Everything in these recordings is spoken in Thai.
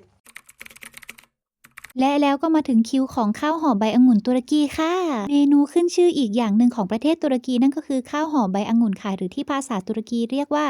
Thank you. และแล้วก็มาถึงคิวของข้าวห่อใบองุ่นตุรกีค่ะ เมนูขึ้นชื่ออีกอย่างหนึ่งของประเทศตุรกีนั่นก็คือข้าวห่อใบองุ่นค่ะหรือที่ภาษาตุรกีเรียกว่า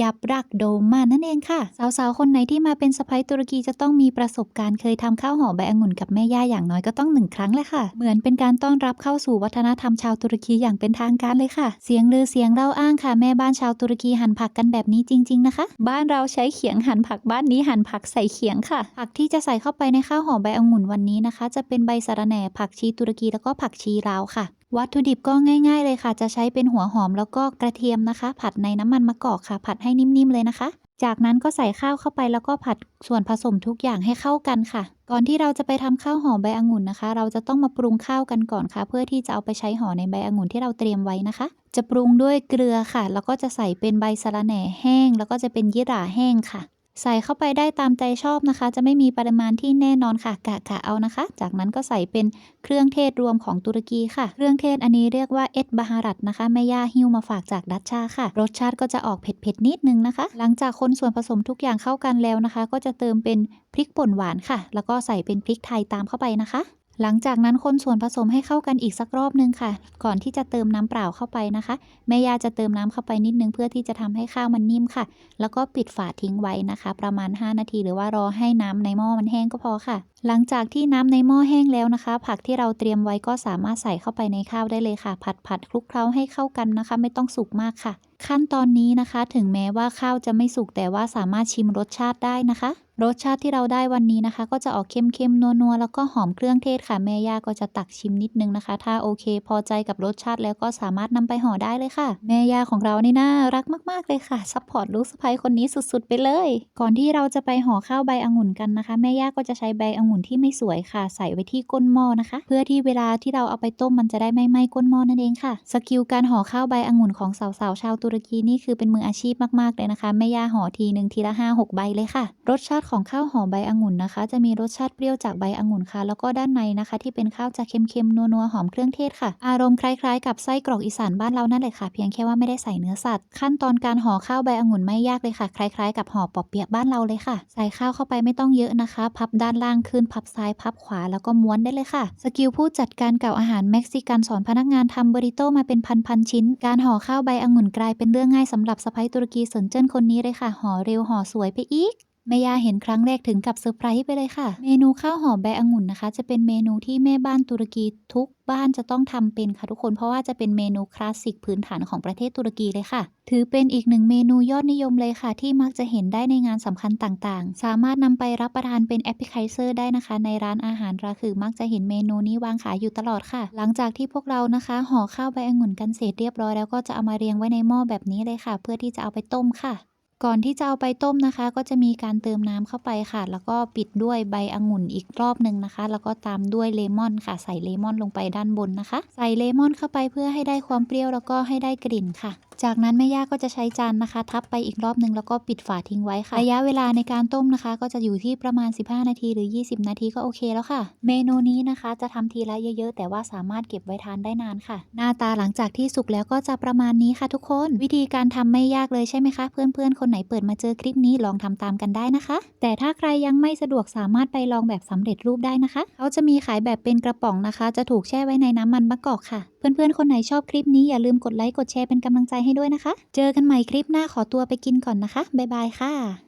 ยับรักโดมานั่นเองค่ะ สาวๆ คนไหนที่มาเป็นสะพ้ายตุรกีจะต้องมีประสบการณ์เคยทำข้าวห่อใบองุ่นกับแม่ย่าอย่างน้อยก็ต้องหนึ่งครั้งเลยค่ะ เหมือนเป็นการต้อนรับเข้าสู่วัฒนธรรมชาวตุรกีอย่างเป็นทางการเลยค่ะ เสียงลือเสียงเล่าอ้างค่ะแม่บ้านชาวตุรกีหั่นผักกันแบบนี้จริง ๆนะคะ บ้านเราใช้เขียงหั่นผักบ้านนี้หั่นผักใส่เขียงค่ะผักที่จะใส่เข้าไปในข้าวห่อใบองุ่นองุ่นวันนี้นะคะ จะเป็นใบสะระแหน่ ผักชีตุรกีแล้วก็ผักชีลาวค่ะ วัตถุดิบก็ง่าย ๆ เลยค่ะ จะใช้เป็นหัวหอมแล้วก็กระเทียมนะคะ ผัดในน้ำมันมะกอกค่ะ ผัดให้นิ่มๆเลยนะคะ จากนั้นก็ใส่ข้าวเข้าไปแล้วก็ผัดส่วนผสมทุกอย่างให้เข้ากันค่ะ ก่อนที่เราจะไปทำข้าวห่อใบองุ่นนะคะ เราจะต้องมาปรุงข้าวกันก่อนค่ะ เพื่อที่จะเอาไปใช้ห่อในใบองุ่นที่เราเตรียมไว้นะคะ จะปรุงด้วยเกลือค่ะ แล้วก็จะใส่เป็นใบสะระแหน่แห้ง แล้วก็จะเป็นยี่หร่าแห้งค่ะ ใส่เข้าไปได้ตามใจชอบนะคะ จะไม่มีปริมาณที่แน่นอนค่ะกะกะเอานะคะ จากนั้นก็ใส่เป็นเครื่องเทศรวมของตุรกีค่ะ เครื่องเทศอันนี้เรียกว่าเอสบาฮารัตนะคะแม่ย่าฮิ้วมาฝากจากดัชชาค่ะ รสชาติก็จะออกเผ็ดๆนิดนึงนะคะ หลังจากคนส่วนผสมทุกอย่างเข้ากันแล้วนะคะ ก็จะเติมเป็นพริกป่นหวานค่ะ แล้วก็ใส่เป็นพริกไทยตามเข้าไปนะคะ หลังจากนั้นคนส่วนผสมให้เข้ากันอีกสักรอบนึงค่ะ ก่อนที่จะเติมน้ำเปล่าเข้าไปนะคะแม่ยาจะเติมน้ำเข้าไปนิดนึงเพื่อที่จะทำให้ข้าวมันนิ่มค่ะ แล้วก็ปิดฝาทิ้งไว้นะคะ ประมาณ 5 นาที หรือว่ารอให้น้ำในหม้อมันแห้งก็พอค่ะ หลังจากที่น้ำในหม้อแห้งแล้วนะคะ ผักที่เราเตรียมไว้ก็สามารถใส่เข้าไปในข้าวได้เลยค่ะ ผัดผัดคลุกเคล้าให้เข้ากันนะคะ ไม่ต้องสุกมากค่ะ ขั้นตอนนี้นะคะ ถึงแม้ว่าข้าวจะไม่สุกแต่ว่าสามารถชิมรสชาติได้นะคะ รสชาติที่เราได้วันนี้นะคะ ก็จะออกเค็มๆนัวๆ แล้วก็หอมเครื่องเทศค่ะ แม่ย่าก็จะตักชิมนิดนึงนะคะ ถ้าโอเค พอใจกับรสชาติแล้วก็สามารถนำไปห่อได้เลยค่ะ แม่ย่าของเรานี่น่ารักมากๆเลยค่ะซัพพอร์ตลูกสะใภ้คนนี้สุดๆ ไปเลย ก่อนที่เราจะไปห่อข้าวใบองุ่นกันนะคะ แม่ย่าก็จะใช้ใบองุ่นที่ไม่สวยค่ะ ใส่ไว้ที่ก้นหม้อนะคะ เพื่อที่เวลาที่เราเอาไปต้มมันจะได้ไม่ไหม้ก้นหม้อนั่นเองค่ะสกิลการห่อข้าวใบองุ่นของสาวๆชาวตุรกีนี่คือเป็นมืออาชีพมากๆเลยนะคะแม่ย่าห่อทีหนึ่งทีละห้าหกใบเลยค่ะ รสชาติของข้าวห่อใบองุ่นนะคะ จะมีรสชาติเปรี้ยวจากใบองุ่นค่ะ แล้วก็ด้านในนะคะ ที่เป็นข้าวจะเค็มๆนัวๆหอมเครื่องเทศค่ะ อารมณ์คล้ายๆ กับไส้กรอกอีสานบ้านเรานั่นแหละค่ะ เพียงแค่ว่าไม่ได้ใส่เนื้อสัตว์ ขั้นตอนการห่อข้าวใบองุ่นไม่ยากเลยค่ะ คล้ายๆ กับห่อปอบเปียกบ้านเราเลยค่ะ ใส่ข้าวเข้าไปไม่ต้องเยอะนะคะ พับด้านล่างขึ้น พับซ้าย พับขวา แล้วก็ม้วนได้เลยค่ะ สกิลผู้จัดการเก่าอาหารเม็กซิกันสอนพนักงานทำเบริโตมาเป็นพันๆชิ้น การห่อข้าวใบองุ่นกลายเป็นเรื่องง่ายสำหรับสะใภ้ตุรกีสนเจิ้นคนนี้เลยค่ะ ห่อเร็วห่อสวยไปอีก แม่ย่าเห็นครั้งแรกถึงกับเซอร์ไพรส์ไปเลยค่ะ เมนูข้าวหอมใบองุ่นนะคะ จะเป็นเมนูที่แม่บ้านตุรกีทุกบ้านจะต้องทำเป็นค่ะทุกคน เพราะว่าจะเป็นเมนูคลาสสิกพื้นฐานของประเทศตุรกีเลยค่ะ ถือเป็นอีกหนึ่งเมนูยอดนิยมเลยค่ะ ที่มักจะเห็นได้ในงานสำคัญต่างๆ สามารถนำไปรับประทานเป็นแอปเปิลไคเซอร์ได้นะคะ ในร้านอาหารราคือมักจะเห็นเมนูนี้วางขายอยู่ตลอดค่ะ หลังจากที่พวกเรานะคะห่อข้าวใบองุ่นกันเสร็จเรียบร้อยแล้วก็จะเอามาเรียงไว้ในหม้อแบบนี้เลยค่ะ เพื่อที่จะเอาไปต้มค่ะ ก่อนที่จะเอาไปต้มนะคะ ก็จะมีการเติมน้ำเข้าไปค่ะ แล้วก็ปิดด้วยใบองุ่นอีกรอบหนึ่งนะคะ แล้วก็ตามด้วยเลมอนค่ะ ใส่เลมอนลงไปด้านบนนะคะ ใส่เลมอนเข้าไปเพื่อให้ได้ความเปรี้ยวแล้วก็ให้ได้กลิ่นค่ะจากนั้นแม่ย่าก็จะใช้จานนะคะ ทับไปอีกรอบหนึ่งแล้วก็ปิดฝาทิ้งไว้ค่ะระยะเวลาในการต้มนะคะ ก็จะอยู่ที่ประมาณ 15 นาทีหรือ 20 นาทีก็โอเคแล้วค่ะ เมนูนี้นะคะ จะทำทีละเยอะๆ แต่ว่าสามารถเก็บไว้ทานได้นานค่ะ หน้าตาหลังจากที่สุกแล้วก็จะประมาณนี้ค่ะทุกคน วิธีการทำไม่ยากเลยใช่ไหมคะ เพื่อนๆ คนไหนเปิดมาเจอคลิปนี้ลองทำตามกันได้นะคะ แต่ถ้าใครยังไม่สะดวกสามารถไปลองแบบสำเร็จรูปได้นะคะเขาจะมีขายแบบเป็นกระป๋องนะคะ จะถูกแช่ไว้ในน้ำมันมะกอกค่ะ เพื่อนๆคนไหนชอบคลิปนี้อย่าลืมกดไลค์กดแชร์เป็นกำลังใจให้ด้วยนะคะ เจอกันใหม่คลิปหน้าขอตัวไปกินก่อนนะคะ บ๊ายบายค่ะ